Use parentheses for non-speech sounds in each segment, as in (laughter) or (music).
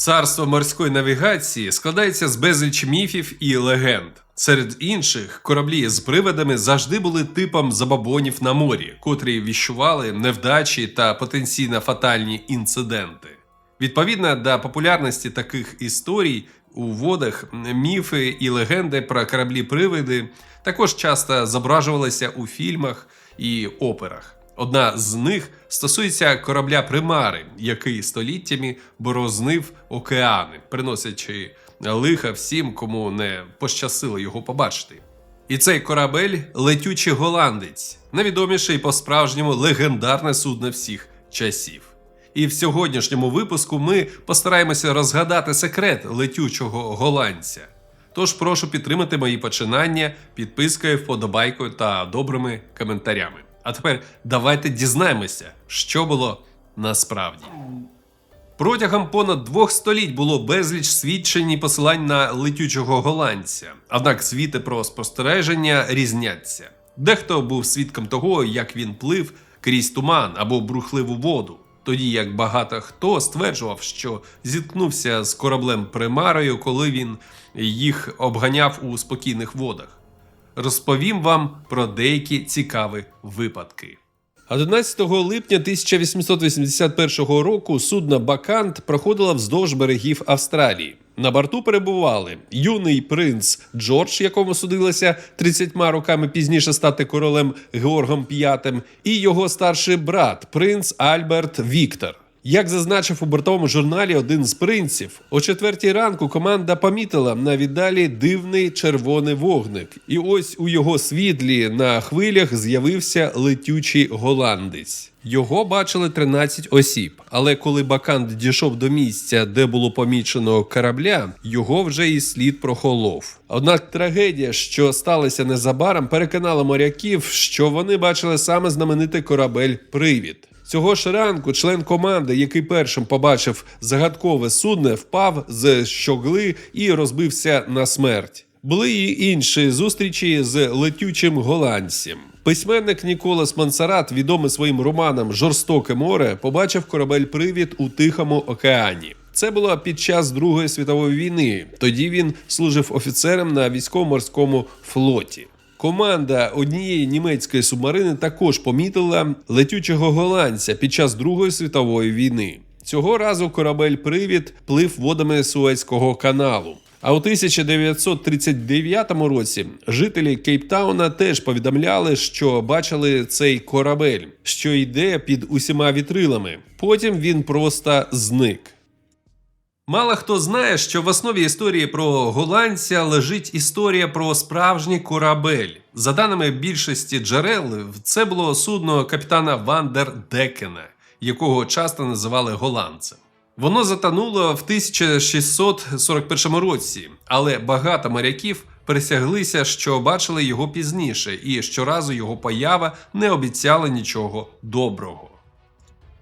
Царство морської навігації складається з безліч міфів і легенд. Серед інших, кораблі з привидами завжди були типом забабонів на морі, котрі віщували невдачі та потенційно фатальні інциденти. Відповідно до популярності таких історій у водах міфи і легенди про кораблі-привиди також часто зображувалися у фільмах і операх. Одна з них стосується корабля Примари, який століттями борознив океани, приносячи лиха всім, кому не пощасило його побачити. І цей корабель летючий голландець, найвідоміший по-справжньому легендарне судно всіх часів. І в сьогоднішньому випуску ми постараємося розгадати секрет летючого голландця. Тож прошу підтримати мої починання підпискою, вподобайкою та добрими коментарями. А тепер давайте дізнаємося, що було насправді. Протягом понад двох століть було безліч свідчень і посилань на летючого голландця. Однак світи про спостереження різняться. Дехто був свідком того, як він плив крізь туман або брухливу воду, тоді як багато хто стверджував, що зіткнувся з кораблем примарою, коли він їх обганяв у спокійних водах. Розповім вам про деякі цікаві випадки. 11 липня 1881 року судно Бакант проходило вздовж берегів Австралії. На борту перебували юний принц Джордж, якому судилося 30 роками пізніше стати королем Георгом V, і його старший брат, принц Альберт Віктор. Як зазначив у бортовому журналі один з принців, о четвертій ранку команда помітила на віддалі дивний червоний вогник, і ось у його світлі на хвилях з'явився летючий голландець. Його бачили 13 осіб, але коли Бакант дійшов до місця, де було помічено корабля, його вже і слід прохолов. Однак трагедія, що сталася незабаром, переконала моряків, що вони бачили саме знаменитий корабель Привід. Цього ж ранку член команди, який першим побачив загадкове судно, впав з щогли і розбився на смерть. Були і інші зустрічі з летючим голландцем. Письменник Ніколас Мансарат, відомий своїм романом Жорстоке море, побачив корабель Привід у Тихому океані. Це було під час Другої світової війни. Тоді він служив офіцером на військово-морському флоті. Команда однієї німецької субмарини також помітила летючого голландця під час Другої світової війни. Цього разу корабель Привід плив водами Суецького каналу. А у 1939 році жителі Кейптауна теж повідомляли, що бачили цей корабель, що йде під усіма вітрилами. Потім він просто зник. Мало хто знає, що в основі історії про голландця лежить історія про справжній корабель. За даними більшості джерел, це було судно капітана Вандер Декена, якого часто називали голландцем. Воно затонуло в 1641 році, але багато моряків присяглися, що бачили його пізніше, і щоразу його поява не обіцяла нічого доброго.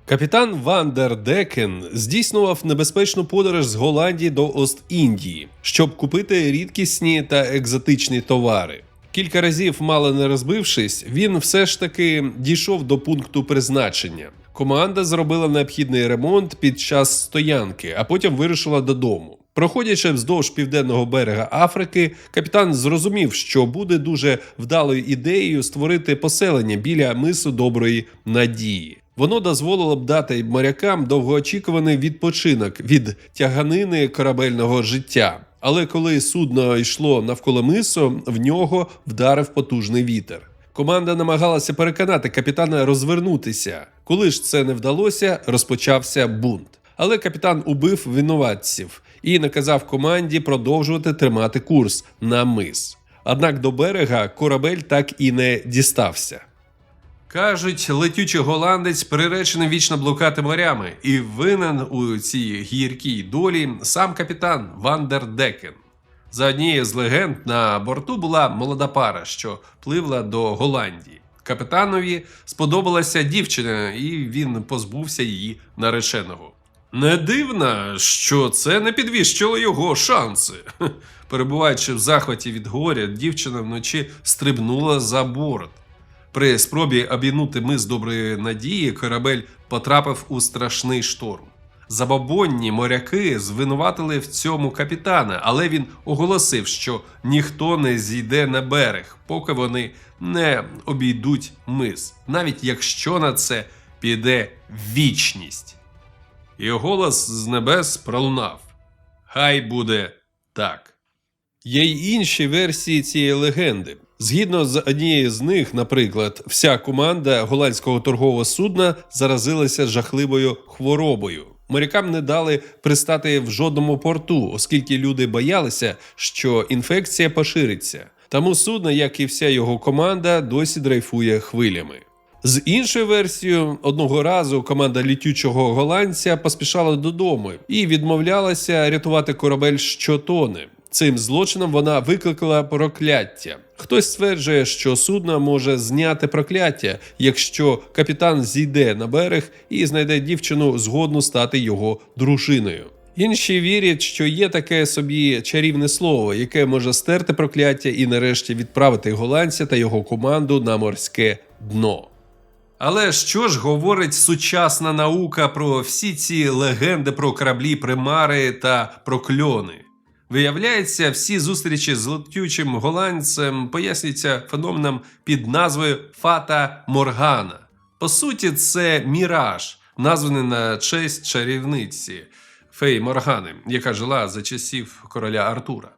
Капітан Вандер Декен здійснював небезпечну подорож з Голландії до Ост-Індії, щоб купити рідкісні та екзотичні товари. Кілька разів, мало не розбившись, він все ж таки дійшов до пункту призначення. Команда зробила необхідний ремонт під час стоянки, а потім вирушила додому. Проходячи вздовж південного берега Африки, капітан зрозумів, що буде дуже вдалою ідеєю створити поселення біля мису доброї надії. Воно дозволило б дати морякам довгоочікуваний відпочинок від тяганини корабельного життя. Але коли судно йшло навколо мису, в нього вдарив потужний вітер. Команда намагалася переконати капітана розвернутися. Коли ж це не вдалося, розпочався бунт. Але капітан убив винуватців і наказав команді продовжувати тримати курс на мис. Однак до берега корабель так і не дістався. Кажуть, летючий голландець приречений вічно блукати морями, і винен у цій гіркій долі сам капітан Вандер Декен. За однією з легенд на борту була молода пара, що пливла до Голландії. Капітанові сподобалася дівчина, і він позбувся її нареченого. Не дивно, що це не підвищило його шанси. Перебуваючи в захваті від горя, дівчина вночі стрибнула за борт. При спробі обійнути мис доброї надії корабель потрапив у страшний шторм. Забобонні моряки звинуватили в цьому капітана, але він оголосив, що ніхто не зійде на берег, поки вони не обійдуть мис, навіть якщо на це піде вічність. І голос з небес пролунав: Хай буде так. Є й інші версії цієї легенди. Згідно з однією з них, наприклад, вся команда голландського торгового судна заразилася жахливою хворобою. Морякам не дали пристати в жодному порту, оскільки люди боялися, що інфекція пошириться. Тому судно, як і вся його команда, досі дрейфує хвилями. З іншою версією, одного разу команда літючого голландця поспішала додому і відмовлялася рятувати корабель, що тоне. Цим злочином вона викликала прокляття. Хтось стверджує, що судно може зняти прокляття, якщо капітан зійде на берег і знайде дівчину згодну стати його дружиною. Інші вірять, що є таке собі чарівне слово, яке може стерти прокляття і нарешті відправити голландця та його команду на морське дно. Але що ж говорить сучасна наука про всі ці легенди про кораблі примари та прокльони? Виявляється, всі зустрічі з летючим голландцем пояснюються феноменом під назвою Фата Моргана. По суті, це міраж, названий на честь чарівниці Фей Моргани, яка жила за часів короля Артура.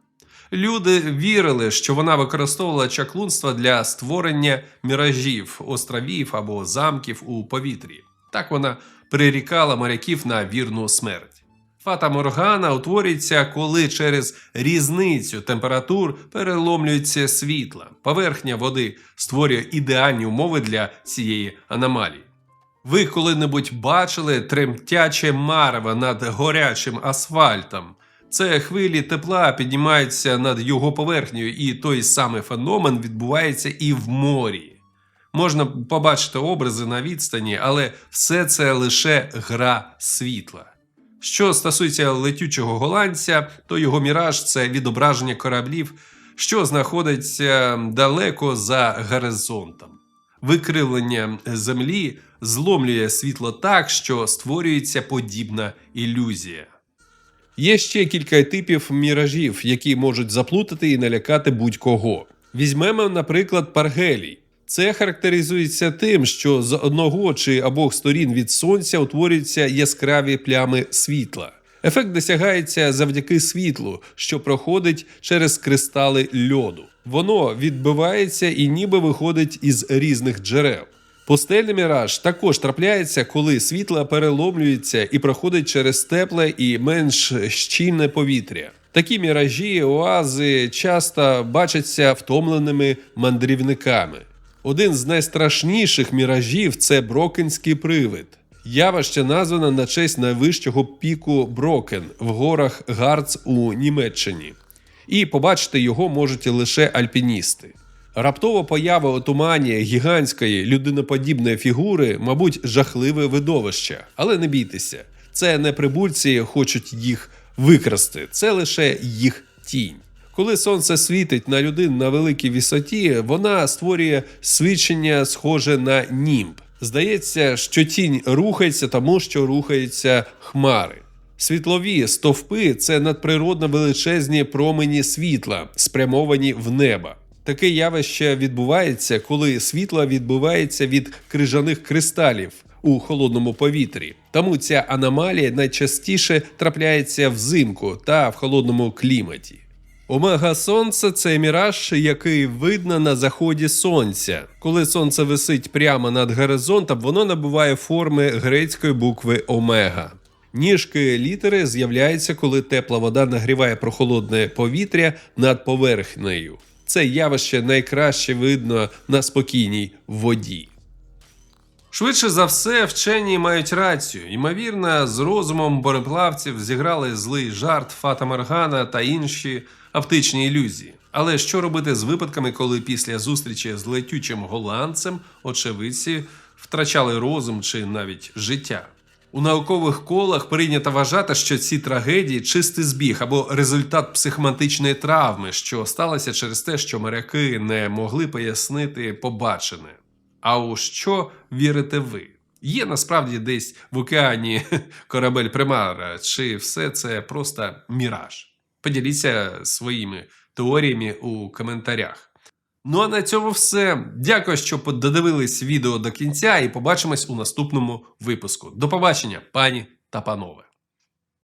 Люди вірили, що вона використовувала чаклунство для створення міражів, островів або замків у повітрі. Так вона прирікала моряків на вірну смерть. Фата Моргана утворюється, коли через різницю температур переломлюється світла. Поверхня води створює ідеальні умови для цієї аномалії. Ви коли-небудь бачили тремтяче марево над горячим асфальтом? Це хвилі тепла піднімаються над його поверхнею, і той самий феномен відбувається і в морі. Можна побачити образи на відстані, але все це лише гра світла. Що стосується летючого голландця, то його міраж це відображення кораблів, що знаходиться далеко за горизонтом. Викривлення землі зломлює світло так, що створюється подібна ілюзія. Є ще кілька типів міражів, які можуть заплутати і налякати будь-кого. Візьмемо, наприклад, паргелій. Це характеризується тим, що з одного чи обох сторін від сонця утворюються яскраві плями світла. Ефект досягається завдяки світлу, що проходить через кристали льоду. Воно відбивається і ніби виходить із різних джерел. Пустельний міраж також трапляється, коли світло переломлюється і проходить через тепле і менш щільне повітря. Такі міражі, оази часто бачаться втомленими мандрівниками. Один з найстрашніших міражів це Брокенський привид. Явище названо на честь найвищого піку Брокен в горах Гарц у Німеччині. І побачити його можуть лише альпіністи. Раптова поява у гігантської людиноподібної фігури, мабуть, жахливе видовище. Але не бійтеся, це не прибульці хочуть їх викрасти, це лише їх тінь. Коли сонце світить на людину на великій висоті, вона створює свідчення, схоже на німб. Здається, що тінь рухається, тому що рухаються хмари. Світлові стовпи це надприродно величезні промені світла, спрямовані в небо. Таке явище відбувається, коли світло відбувається від крижаних кристалів у холодному повітрі. Тому ця аномалія найчастіше трапляється взимку та в холодному кліматі. Омега Сонце це міраж, який видно на заході сонця. Коли сонце висить прямо над горизонтом, воно набуває форми грецької букви Омега. Ніжки літери з'являються, коли тепла вода нагріває прохолодне повітря над поверхнею. Це явище найкраще видно на спокійній воді. Швидше за все, вчені мають рацію. Ймовірно, з розумом мореплавців зіграли злий жарт Фата Моргана та інші оптичні ілюзії. Але що робити з випадками, коли після зустрічі з летючим голландцем очевидці втрачали розум чи навіть життя? У наукових колах прийнято вважати, що ці трагедії чистий збіг або результат психоматичної травми, що сталося через те, що моряки не могли пояснити побачене. А у що вірите ви? Є насправді десь в океані (laughs) корабель Примара, чи все це просто міраж? Поділіться своїми теоріями у коментарях. Ну а на цьому все. Дякую, що додивились відео до кінця, і побачимось у наступному випуску. До побачення, пані та панове.